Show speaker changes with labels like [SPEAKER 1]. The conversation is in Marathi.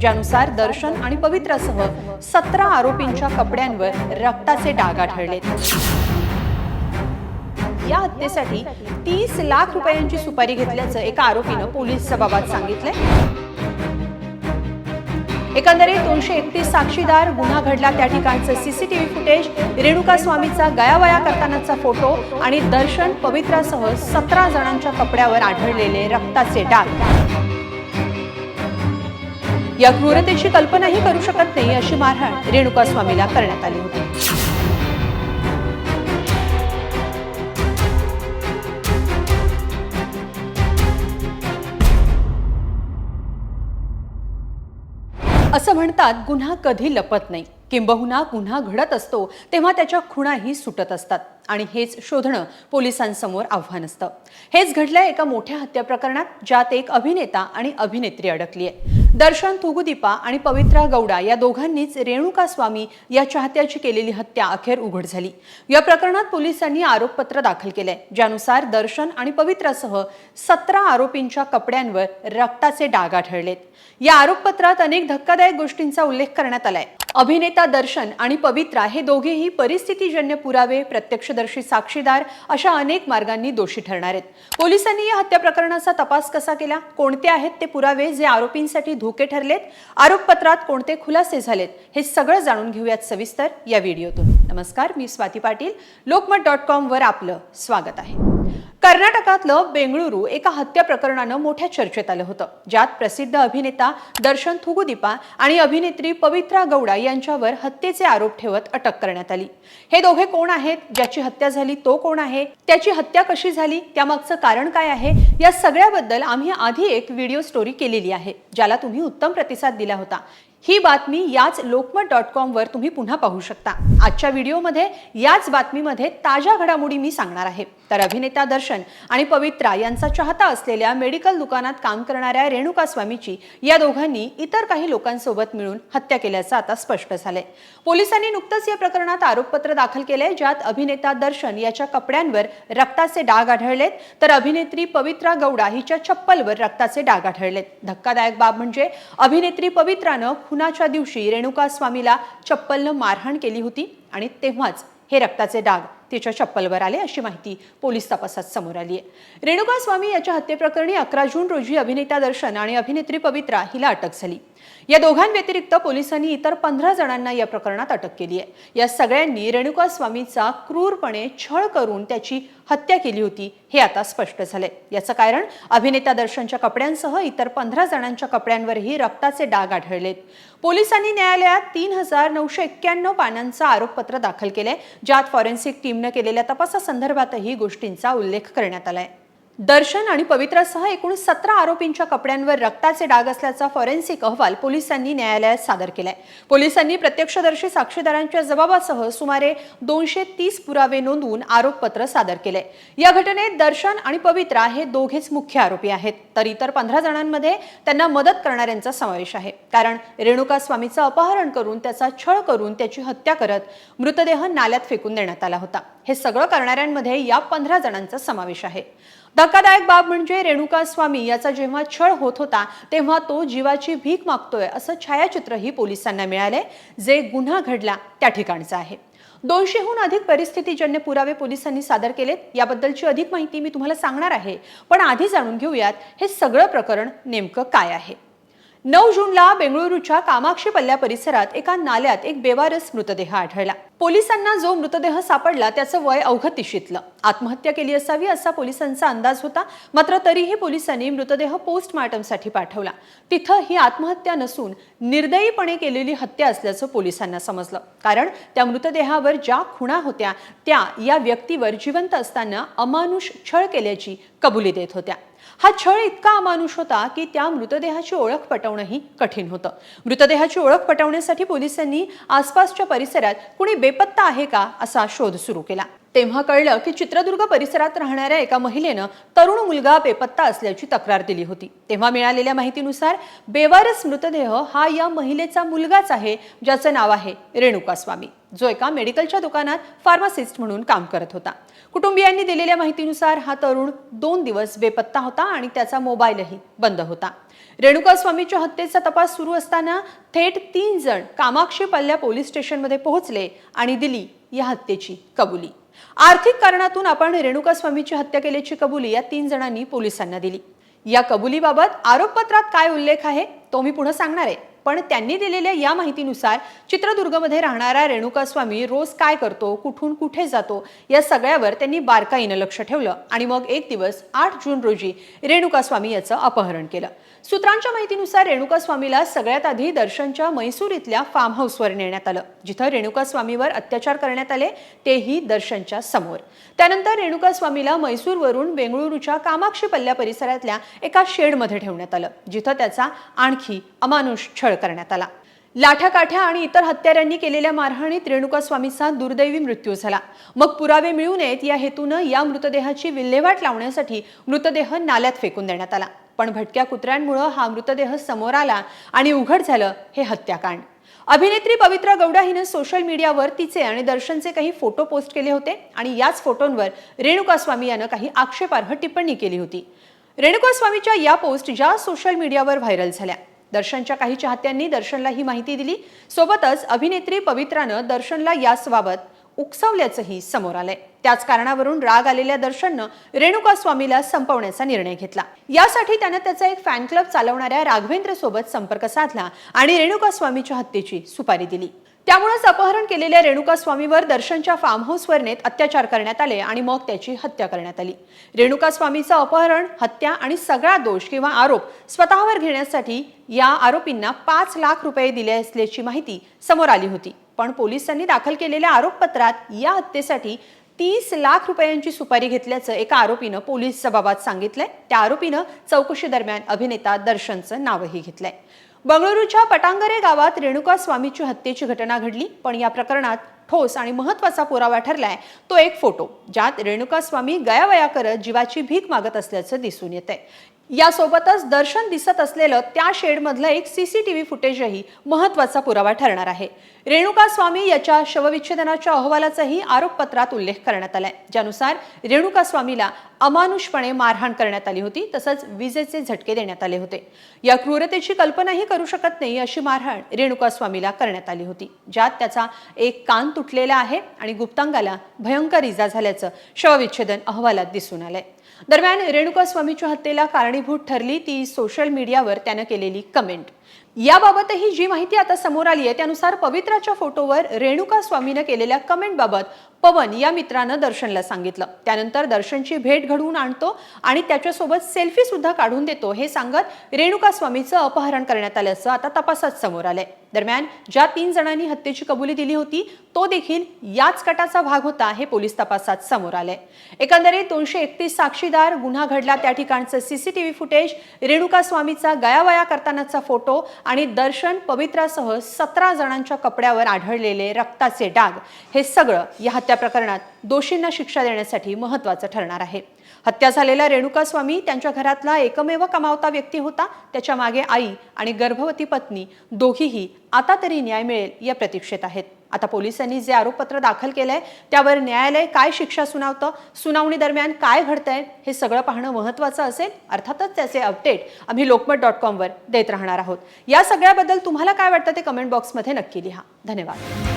[SPEAKER 1] ज्यानुसार दर्शन आणि पवित्रासह सतरा आरोपींच्या कपड्यांवर रक्ताचे डाग आढळले या हत्येसाठी तीस लाख रुपयांची सुपारी घेतल्याचं एका आरोपीनं पोलीस जबाबात सांगितलंय. एकंदरीत दोनशे एकतीस साक्षीदार गुन्हा घडला त्या ठिकाणचं सीसीटीव्ही फुटेज रेणुका स्वामीचा गयावया करतानाचा फोटो आणि दर्शन पवित्रासह सतरा जणांच्या कपड्यावर आढळलेले रक्ताचे डाग. या क्रूरतेची कल्पनाही करू शकत नाही अशी मारहाण रेणुका स्वामीला करण्यात आली होती. असं म्हणतात गुन्हा कधी लपत नाही. किंबहुना गुन्हा घडत असतो तेव्हा त्याच्या खुणाही सुटत असतात. आणि हेच शोधणं पोलिसांसमोर आव्हान असतं. हेच घडलंय एका मोठ्या हत्या प्रकरणात ज्यात एक अभिनेता आणि अभिनेत्री अडकली आहे दर्शन थुगुदीपा आणि पवित्रा गौडा या दोघांनीच रेणुका स्वामी या चाहत्याची केलेली हत्या अखेर उघड झाली. या प्रकरणात पोलिसांनी आरोपपत्र दाखल केलंय ज्यानुसार दर्शन आणि पवित्रासह सतरा आरोपींच्या कपड्यांवर रक्ताचे डाग आढळलेत. या आरोपपत्रात अनेक धक्कादायक गोष्टींचा उल्लेख करण्यात आलाय. अभिनेता दर्शन आणि पवित्रा हे दोघेही परिस्थितीजन्य पुरावे प्रत्यक्षदर्शी साक्षीदार अशा अनेक मार्गांनी दोषी ठरणार आहेत. पोलिसांनी या हत्या प्रकरणाचा तपास कसा केला? कोणते आहेत ते पुरावे जे आरोपींसाठी धोके ठरलेत? आरोपपत्रात कोणते खुलासे झालेत? हे सगळं जाणून घेऊयात सविस्तर या व्हिडिओतून. नमस्कार मी स्वाती पाटील. लोकमत डॉट कॉमवर आपलं स्वागत आहे. कर्नाटकातलं बेंगळुरू एका हत्या प्रकरणानं मोठ्या चर्चेत आलं होतं ज्यात प्रसिद्ध अभिनेता दर्शन थुगुदीपा आणि अभिनेत्री पवित्रा गौडा यांच्यावर हत्येचे आरोप ठेवत अटक करण्यात आली. हे दोघे कोण आहेत? ज्याची हत्या झाली तो कोण आहे? त्याची हत्या कशी झाली? त्यामागचं कारण काय आहे? या सगळ्याबद्दल आम्ही आधी एक व्हिडिओ स्टोरी केलेली आहे ज्याला तुम्ही उत्तम प्रतिसाद दिला होता. ही बातमी याच लोकमत डॉट कॉमवर तुम्ही पुन्हा पाहू शकता. आजच्या व्हिडिओमध्ये याच बातमीमध्ये ताज्या घडामोडी मी सांगणार आहे. तर अभिनेता दर्शन आणि पवित्रा यांचा चाहता असलेल्या मेडिकल दुकानात काम करणाऱ्या रेणुका स्वामीची या दोघांनी इतर काही लोकांसोबत मिळून हत्या केल्याचं आता स्पष्ट झालंय. पोलिसांनी नुकतंच या प्रकरणात आरोपपत्र दाखल केलंय ज्यात अभिनेता दर्शन याच्या कपड्यांवर रक्ताचे डाग आढळलेत तर अभिनेत्री पवित्रा गौडा हिच्या चप्पलवर रक्ताचे डाग आढळलेत. धक्कादायक बाब म्हणजे अभिनेत्री पवित्रानं खुनाच्या दिवशी रेणुका स्वामीला चप्पलनं मारहाण केली होती आणि तेव्हाच हे रक्ताचे डाग तिच्या चप्पलवर आले अशी माहिती पोलीस तपासात समोर आली आहे. रेणुका स्वामी याच्या हत्येप्रकरणी अकरा जून रोजी अभिनेता दर्शन आणि अभिनेत्री पवित्रा हिला अटक झाली. या दोघांव्यतिरिक्त पोलिसांनी इतर पंधरा जणांना या प्रकरणात अटक केली आहे. या सगळ्यांनी रेणुका स्वामीचा क्रूरपणे छळ करून त्याची हत्या केली होती हे आता स्पष्ट झालंय. याचं कारण अभिनेता दर्शनच्या कपड्यांसह इतर पंधरा जणांच्या कपड्यांवरही रक्ताचे डाग आढळलेत. पोलिसांनी न्यायालयात तीन हजार नऊशे एक्क्याण्णव पानांचं आरोपपत्र दाखल केलंय ज्यात फॉरेन्सिक टीमनं केलेल्या तपासासंदर्भातही गोष्टींचा उल्लेख करण्यात आलाय. दर्शन आणि पवित्रासह एकूण सतरा आरोपींच्या कपड्यांवर रक्ताचे डाग असल्याचा फॉरेन्सिक अहवाल पोलिसांनी न्यायालयात सादर केलाय. पोलिसांनी प्रत्यक्षदर्शी साक्षीदारांच्या जबाबासह सुमारे दोनशे तीस पुरावे नोंदवून आरोपपत्र सादर केले या घटनेत दर्शन आणि पवित्रा हे दोघेच मुख्य आरोपी आहेत. तर इतर पंधरा जणांमध्ये त्यांना मदत करणाऱ्यांचा समावेश आहे. कारण रेणुका स्वामीचं अपहरण करून त्याचा छळ करून त्याची हत्या करत मृतदेह नाल्यात फेकून देण्यात आला होता. हे सगळं करणाऱ्यांमध्ये या पंधरा जणांचा समावेश आहे. धक्कादायक बाब म्हणजे रेणुका स्वामी याचा जेव्हा छळ होत होता तेव्हा तो जीवाची भीक मागतोय असं छायाचित्रही पोलिसांना मिळाले जे गुन्हा घडला त्या ठिकाणचं आहे. दोनशेहून अधिक परिस्थितीजन्य पुरावे पोलिसांनी सादर केलेत. याबद्दलची अधिक माहिती मी तुम्हाला सांगणार आहे. पण आधी जाणून घेऊयात हे सगळं प्रकरण नेमकं काय आहे? नऊ जूनला बेंगळुरूच्या कामाक्षी पल्ल्या परिसरात एका नाल्यात एक बेवारस मृतदेह आढळला. पोलिसांना जो मृतदेह सापडला त्याचं वय अवघं तिशीतलं आत्महत्या केली असावी असा पोलिसांचा अंदाज होता मात्र तरीही पोलिसांनी मृतदेह पोस्टमार्टमसाठी पाठवला. तिथं ही आत्महत्या नसून निर्दयीपणे केलेली हत्या असल्याचं पोलिसांना समजलं. कारण त्या मृतदेहावर ज्या खुणा होत्या त्या या व्यक्तीवर जिवंत असताना अमानुष छळ केल्याची कबुली देत होत्या. हा छळ इतका अमानुष होता की त्या मृतदेहाची ओळख पटवणंही कठीण होतं. मृतदेहाची ओळख पटवण्यासाठी पोलिसांनी आसपासच्या परिसरात कुणी बेपत्ता आहे का असा शोध सुरू केला. तेव्हा कळलं की चित्रदुर्ग परिसरात राहणाऱ्या एका महिलेनं तरुण मुलगा बेपत्ता असल्याची तक्रार दिली होती. तेव्हा मिळालेल्या माहितीनुसार बेवारस मृतदेह हा या महिलेचा मुलगाच आहे ज्याचं नाव आहे रेणुका स्वामी जो एका मेडिकलच्या दुकानात फार्मासिस्ट म्हणून काम करत होता. कुटुंबियांनी दिलेल्या माहितीनुसार हा तरुण दोन दिवस बेपत्ता होता आणि त्याचा मोबाईलही बंद होता. रेणुका स्वामीच्या हत्येचा तपास सुरू असताना थेट तीन जण कामाक्षी पल्ल्या पोलीस स्टेशनमध्ये पोहोचले आणि दिली या हत्येची कबुली. आर्थिक कारणातून आपण रेणुका स्वामीची हत्या केल्याची कबुली या तीन जणांनी पोलिसांना दिली. या कबुलीबाबत आरोपपत्रात काय उल्लेख आहे तो मी पुढे सांगणार आहे. पण त्यांनी दिलेल्या या माहितीनुसार चित्रदुर्गमध्ये राहणारा रेणुका स्वामी रोज काय करतो कुठून कुठे जातो या सगळ्यावर त्यांनी बारकाईनं लक्ष ठेवलं आणि मग एक दिवस आठ जून रोजी रेणुका स्वामी याचं अपहरण केलं. सूत्रांच्या माहितीनुसार रेणुका स्वामीला सगळ्यात आधी दर्शनच्या मैसूर इथल्या फार्म हाऊसवर नेण्यात आलं जिथं रेणुका स्वामीवर अत्याचार करण्यात आले तेही दर्शनच्या समोर. त्यानंतर रेणुका स्वामीला मैसूरवरून बेंगळुरूच्या कामाक्षी पल्ल्या परिसरातल्या एका शेडमध्ये ठेवण्यात आलं जिथं त्याचा आणखी अमानुष छळ करण्यात आला. लाठाकाठ्या आणि इतर हत्यारांनी केलेल्या मारहाणीत रेणुका स्वामीचा दुर्दैवी मृत्यू झाला. मग पुरावे मिळू नयेत या हेतूनं या मृतदेहाची विल्हेवाट लावण्यासाठी मृतदेह नाल्यात फेकून देण्यात आला. पण भटक्या कुत्र्यांमुळं हा मृतदेह समोर आला आणि उघड झालं हे हत्याकांड. अभिनेत्री पवित्रा गौडा हिनं सोशल मीडियावर तिचे आणि दर्शनचे काही फोटो पोस्ट केले होते आणि याच फोटोंवर रेणुका स्वामी यानं काही आक्षेपार्ह टिप्पणी केली होती. रेणुका स्वामीच्या या पोस्ट ज्या सोशल मीडियावर व्हायरल झाल्या. दर्शनच्या काही चाहत्यांनी दर्शनला ही माहिती दिली. सोबतच अभिनेत्री पवित्रानं दर्शनला याचबाबत उकसावल्याचंही समोर आलंय. त्याच कारणावरून राग आलेल्या दर्शननं रेणुका स्वामीला संपवण्याचा निर्णय घेतला. यासाठी त्यानं त्याचा एक फॅन क्लब चालवणाऱ्या राघवेंद्र सोबत संपर्क साधला आणि रेणुका स्वामीच्या हत्येची सुपारी दिली. त्यामुळेच अपहरण केलेल्या रेणुका स्वामीवर दर्शनच्या फार्म हाऊसवर नेत अत्याचार करण्यात आले आणि मग त्याची हत्या करण्यात आली. रेणुका स्वामीचं अपहरण हत्या आणि सगळा दोष किंवा आरोप स्वतःवर घेण्यासाठी या आरोपींना पाच लाख रुपये दिले असल्याची माहिती समोर आली होती. पण पोलिसांनी दाखल केलेल्या आरोपपत्रात या हत्येसाठी तीस लाख रुपयांची सुपारी घेतल्याचं एका आरोपीनं पोलीस जबाबात सांगितलंय. त्या आरोपीनं चौकशी दरम्यान अभिनेता दर्शनचं नावही घेतलंय. बंगळुरूच्या पटांगरे गावात रेणुका स्वामीची हत्येची घटना घडली पण या प्रकरणात ठोस आणि महत्त्वाचा पुरावा ठरलाय. तो एक फोटो ज्यात रेणुका स्वामी गयावया करत जीवाची भीक मागत असल्याचं दिसून येत आहे यासोबतच दर्शन दिसत असलेलं त्या शेडमधलं एक सीसीटीव्ही फुटेजही महत्त्वाचा पुरावा ठरणार आहे. रेणुका स्वामी याच्या शवविच्छेदनाच्या अहवालाचाही आरोपपत्रात उल्लेख करण्यात आलाय. ज्यानुसार रेणुका स्वामीला अमानुषपणे मारहाण करण्यात आली होती तसंच विजेचे झटके देण्यात आले होते. या क्रूरतेची कल्पनाही करू शकत नाही अशी मारहाण रेणुका स्वामीला करण्यात आली होती ज्यात त्याचा एक कान तुटलेला आहे आणि गुप्तांगाला भयंकर इजा झाल्याचं शवविच्छेदन अहवालात दिसून आलंय. दरम्यान रेणुका स्वामीच्या हत्येला कारणीभूत ठरली ती सोशल मीडियावर त्यानं केलेली कमेंट याबाबतही जी माहिती आता समोर आली आहे त्यानुसार पवित्राच्या फोटोवर रेणुका स्वामीनं केलेल्या कमेंटबाबत पवन या मित्रानं दर्शनला सांगितलं. त्यानंतर दर्शनची भेट घडवून आणतो आणि त्याच्यासोबत सेल्फी सुद्धा काढून देतो हे सांगत रेणुका स्वामीचं अपहरण करण्यात आल्याचं आता तपासात समोर आलंय. दरम्यान ज्या तीन जणांनी हत्येची कबुली दिली होती तो देखील याच कटाचा भाग होता हे पोलीस तपासात समोर आलंय. एकंदरीत दोनशे एकतीस साक्षीदार गुन्हा घडला. त्या ठिकाणचं सीसीटीव्ही फुटेज रेणुका स्वामीचा गयावया करतानाचा फोटो आणि दर्शन पवित्रासह सतरा जणांच्या कपड्यावर आढळलेले रक्ताचे डाग. हे सगळं या हत्या प्रकरणात दोषींना शिक्षा देण्यासाठी महत्वाचं ठरणार आहे. हत्या झालेला रेणुका स्वामी त्यांच्या घरातला एकमेव कमावता व्यक्ती होता. त्याच्यामागे आई आणि गर्भवती पत्नी दोघीही आता तरी न्याय मिळेल या प्रतीक्षेत आहेत. आता पोलिसांनी जे आरोपपत्र दाखल केलंय त्यावर न्यायालय काय शिक्षा सुनावतं सुनावणी दरम्यान काय घडतंय हे सगळं पाहणं महत्त्वाचं असेल. अर्थातच त्याचे अपडेट आम्ही लोकमत डॉट कॉमवर देत राहणार आहोत. या सगळ्याबद्दल तुम्हाला काय वाटतं ते कमेंट बॉक्समध्ये नक्की लिहा. धन्यवाद.